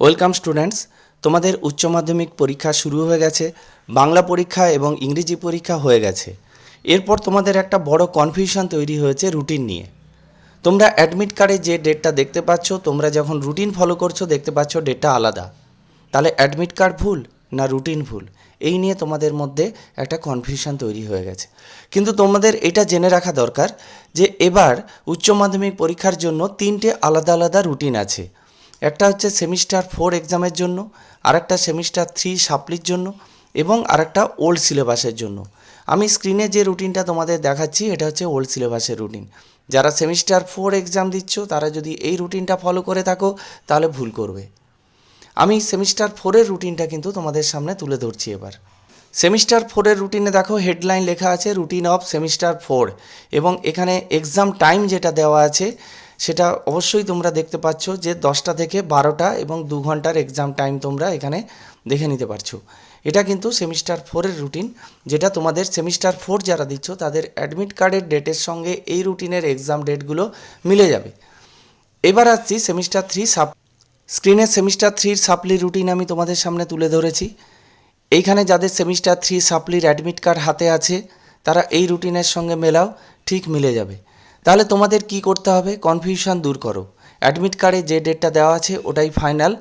Welcome students, তোমাদের উচ্চ মাধ্যমিক পরীক্ষা শুরু হয়ে গেছে, বাংলা পরীক্ষা এবং ইংরেজি পরীক্ষা হয়ে গেছে। এরপর তোমাদের একটা বড় কনফিউশন তৈরি হয়েছে রুটিন নিয়ে। তোমরা অ্যাডমিট কার্ডে যে ডেটটা দেখতে পাচ্ছ, তোমরা যখন রুটিন ফলো করছ, দেখতে পাচ্ছ ডেটটা আলাদা। তাহলে অ্যাডমিট কার্ড ভুল না রুটিন ভুল? এই নিয়ে তোমাদের মধ্যে একটা কনফিউশন তৈরি হয়ে গেছে। কিন্তু তোমাদের এটা জেনে রাখা দরকার যে এবার উচ্চ মাধ্যমিক পরীক্ষার জন্য তিনটে আলাদা আলাদা রুটিন আছে। একটা হচ্ছে সেমিস্টার ফোর এক্সামের জন্য, আরেকটা সেমিস্টার থ্রি সাপ্লির জন্য এবং আরেকটা ওল্ড সিলেবাসের জন্য। আমি স্ক্রিনে যে রুটিনটা তোমাদের দেখাচ্ছি, এটা হচ্ছে ওল্ড সিলেবাসের রুটিন যারা সেমিস্টার ফোর এক্সাম দিচ্ছ, তারা যদি এই রুটিনটা ফলো করে থাকো, তাহলে ভুল করবে। আমি সেমিস্টার ফোরের রুটিনটা কিন্তু তোমাদের সামনে তুলে ধরছি এবার। সেমিস্টার ফোরের রুটিনে দেখো হেডলাইন লেখা আছে রুটিন অফ সেমিস্টার ফোর এবং এখানে এক্সাম টাইম যেটা দেওয়া আছে সেটা অবশ্যই তোমরা দেখতে পাচ্ছ যে দশটা থেকে বারোটা এবং দু ঘণ্টার এক্সাম টাইম তোমরা এখানে দেখে নিতে পারছ। এটা কিন্তু সেমিস্টার ফোরের রুটিন যেটা তোমাদের সেমিস্টার ফোর যারা দিচ্ছ, তাদের অ্যাডমিট কার্ডের ডেটের সঙ্গে এই রুটিনের এক্সাম ডেটগুলো মিলে যাবে। এবার আসছি সেমিস্টার থ্রি সাপ স্ক্রিনে সেমিস্টার থ্রির সাপ্লি রুটিন আমি তোমাদের সামনে তুলে ধরেছি। এইখানে যাদের সেমিস্টার থ্রি সাপ্লির অ্যাডমিট কার্ড হাতে আছে, তারা এই রুটিনের সঙ্গে মেলাও ঠিক মিলে যাবে। তাহলে তোমাদের কি করতে হবে? কনফিউশন দূর করো। অ্যাডমিট কার্ডে যে ডেটটা দেওয়া আছে, ওটাই ফাইনাল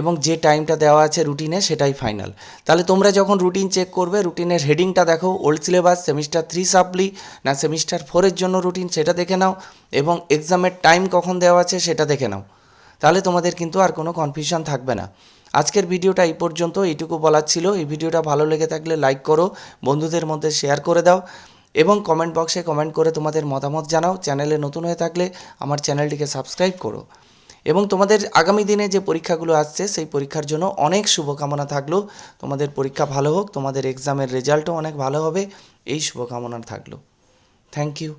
এবং যে টাইমটা দেওয়া আছে রুটিনে সেটাই ফাইনাল তাহলে তোমরা যখন রুটিন চেক করবে রুটিনের হেডিংটা দেখো ওল্ড সিলেবাস সেমিস্টার থ্রি সাপ্লি, না সেমিস্টার ফোরের জন্য রুটিন সেটা দেখে নাও এবং এক্সামের টাইম কখন দেওয়া আছে, সেটা দেখে নাও। তাহলে তোমাদের কিন্তু আর কোনো কনফিউশন থাকবে না। আজকের ভিডিওটা এই পর্যন্ত, এইটুকু বলার ছিল। এই ভিডিওটা ভালো লেগে থাকলে লাইক করো, বন্ধুদের মধ্যে শেয়ার করে দাও। এবং কমেন্ট বক্সে কমেন্ট করে তোমাদের মতামত জানাও। চ্যানেলে নতুন হয়ে থাকলে আমার চ্যানেলটিকে সাবস্ক্রাইব করো। এবং তোমাদের আগামী দিনে যে পরীক্ষাগুলো আসছে, সেই পরীক্ষার জন্য অনেক শুভকামনা থাকল। তোমাদের পরীক্ষা ভালো হোক, তোমাদের এক্সামের রেজাল্টও অনেক ভালো হবে। এই শুভকামনা থাকল। Thank you